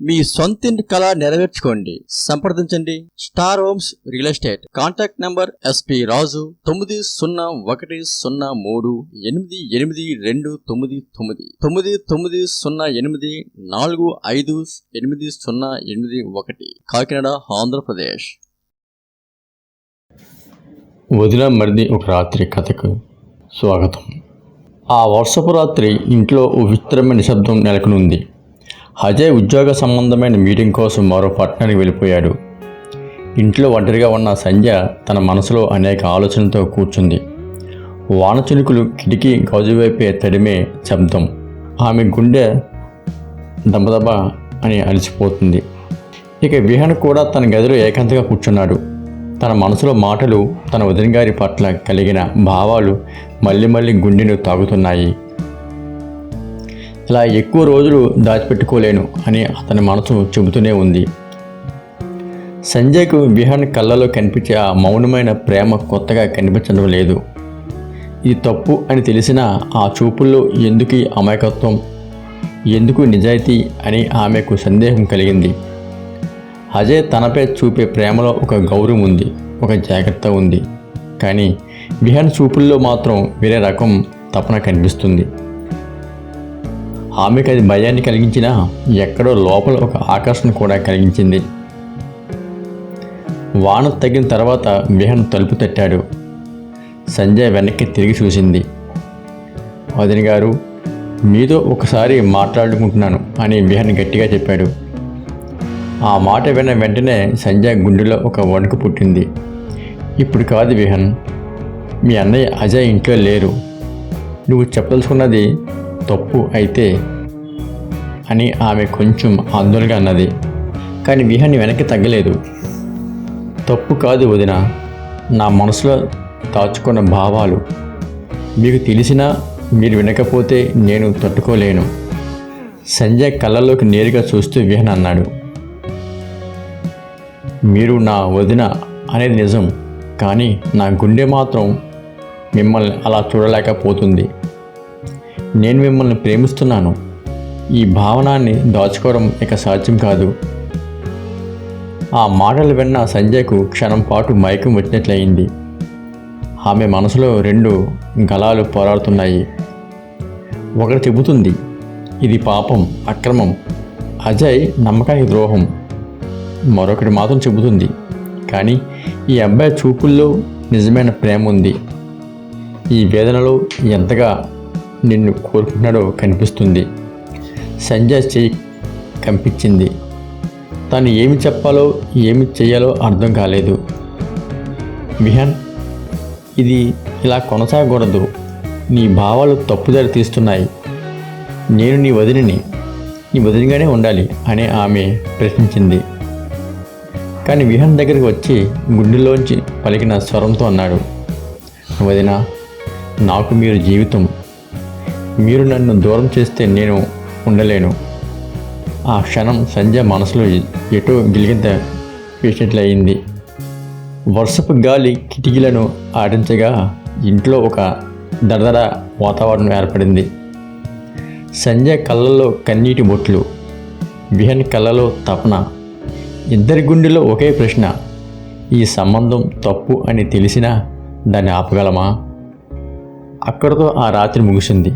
మీ సొంతింటి కళ నెరవేర్చుకోండి. సంప్రదించండి. Star homes real estate. Contact number S P Raju తొమ్మిది సున్నా ఒకటి సున్నా మూడు ఎనిమిది ఎనిమిది రెండు తొమ్మిది తొమ్మిది. తొమ్మిది తొమ్మిది సున్నా ఎనిమిది నాలుగు ఐదు ఎనిమిది సున్నా ఎనిమిది ఒకటి. కాకినాడ ఆంధ్రప్రదేశ్. వదిన మరిది ఒక రాత్రి కథకు స్వాగతం. ఆ వర్షపు రాత్రి ఇంట్లో ఓ విచిత్రమైన నిశ్శబ్దం నెలకొనుంది. అజయ్ ఉద్యోగ సంబంధమైన మీటింగ్ కోసం మరో పట్టణానికి వెళ్ళిపోయాడు. ఇంట్లో ఒంటరిగా ఉన్న సంధ్య తన మనసులో అనేక ఆలోచనలతో కూర్చుంది. వాన చినుకులు కిటికీ గౌజువైపే తడిమే శబ్దం. ఆమె గుండె దబదబ అని అలసిపోతుంది. ఇక విహన్ కూడా తన గదిలో ఏకాంతంగా కూర్చున్నాడు. తన మనసులో మాటలు తన వదిన గారి పట్ల కలిగిన భావాలు మళ్ళీ మళ్ళీ గుండెను తాగుతున్నాయి ఇలా ఎక్కువ రోజులు దాచిపెట్టుకోలేను అని అతని మనసు చెబుతూనే ఉంది. సంజయ్కు విహాన్ కళ్ళలో కనిపించే ఆ మౌనమైన ప్రేమ కొత్తగా కనిపించడం లేదు. ఇది తప్పు అని తెలిసిన ఆ చూపుల్లో ఎందుకు అమాయకత్వం ఎందుకు నిజాయితీ అని ఆమెకు సందేహం కలిగింది. అజయ్ తనపై చూపే ప్రేమలో ఒక గౌరవం ఉంది ఒక జాగ్రత్త ఉంది. కానీ విహాన్ చూపుల్లో మాత్రం వేరే రకం తపన కనిపిస్తుంది. ఆమెకు అది భయాన్ని కలిగించినా ఎక్కడో లోపల ఒక ఆకర్షణ కూడా కలిగించింది. వాన తగిన తర్వాత విహన్ తలుపు తట్టాడు. సంజయ్ వెనక్కి తిరిగి చూసింది. వదిన గారు మీతో ఒకసారి మాట్లాడుకుంటున్నాను అని విహన్ గట్టిగా చెప్పాడు. ఆ మాట విన్న వెంటనే సంజయ్ గుండెలో ఒక వణుకు పుట్టింది. ఇప్పుడు కాదు విహన్ మీ అన్నయ్య అజయ్ ఇంట్లో లేరు. నువ్వు చెప్పదలుచుకున్నది తప్పు అయితే అని ఆమె కొంచెం ఆందోళనగా అన్నది. కానీ విహాన్ని వెనక్కి తగ్గలేదు. తప్పు కాదు వదిన. నా మనసులో దాచుకున్న భావాలు. మీకు తెలిసినా మీరు వినకపోతే నేను తట్టుకోలేను. సంజయ్ కళ్ళలోకి నేరుగా చూస్తూ విహన్ అన్నాడు. మీరు నా వదిన అనేది నిజం. కానీ నా గుండె మాత్రం మిమ్మల్ని అలా చూడలేకపోతుంది. నేను మిమ్మల్ని ప్రేమిస్తున్నాను. ఈ భావనాన్ని దాచుకోవడం ఇక సాధ్యం కాదు. ఆ మాటలు విన్న సంజయ్కు క్షణం పాటు మైకం వచ్చినట్లయింది. ఆమె మనసులో రెండు గలాలు పోరాడుతున్నాయి. ఒకటి చెబుతుంది ఇది పాపం అక్రమం. అజయ్ నమ్మకానికి ద్రోహం. మరొకటి మాత్రం చెబుతుంది కానీ ఈ అబ్బాయి చూపుల్లో నిజమైన ప్రేమ ఉంది. ఈ వేదనలో ఎంతగా నిన్ను కోరుకుంటున్నాడో కనిపిస్తుంది. సంజయ్ చేయి కంపించింది. తను ఏమి చెప్పాలో ఏమి చేయాలో అర్థం కాలేదు. విహాన్ ఇది ఇలా కొనసాగకూడదు. నీ భావాలు తప్పుదారి తీస్తున్నాయి. నేను నీ వదిలిని నీ వదిలిగానే ఉండాలి అని ఆమె ప్రశ్నించింది. కానీ విహాన్ దగ్గరికి వచ్చి గుండెలోంచి పలికిన స్వరంతో అన్నాడు. వదిన నాకు మీరు జీవితం మీరు నన్ను దూరం చేస్తే నేను ఉండలేను. ఆ క్షణం సంధ్య మనసులో ఎటో గిలిగింత వేసినట్లయింది. వర్షపు గాలి కిటికీలను ఆడించగా ఇంట్లో ఒక దడదడ వాతావరణం ఏర్పడింది. సంధ్య కళ్ళల్లో కన్నీటి బొట్లు విహన్ కళ్ళలో తపన. ఇద్దరి గుండెలో ఒకే ప్రశ్న ఈ సంబంధం తప్పు అని తెలిసినా దాన్ని ఆపగలమా? అక్కడితో ఆ రాత్రి ముగిసింది.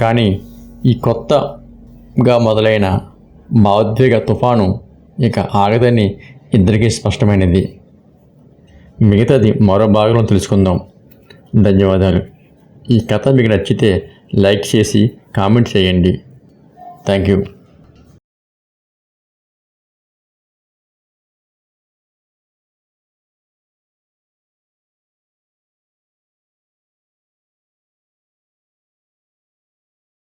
కానీ ఈ కొత్తగా మొదలైన భావోద్వేగ తుఫాను ఇక ఆగదని ఇద్దరికీ స్పష్టమైనది. మిగతాది మరో భాగంలో తెలుసుకుందాం. ధన్యవాదాలు. ఈ కథ మీకు నచ్చితే లైక్ చేసి కామెంట్ చేయండి. Thank you.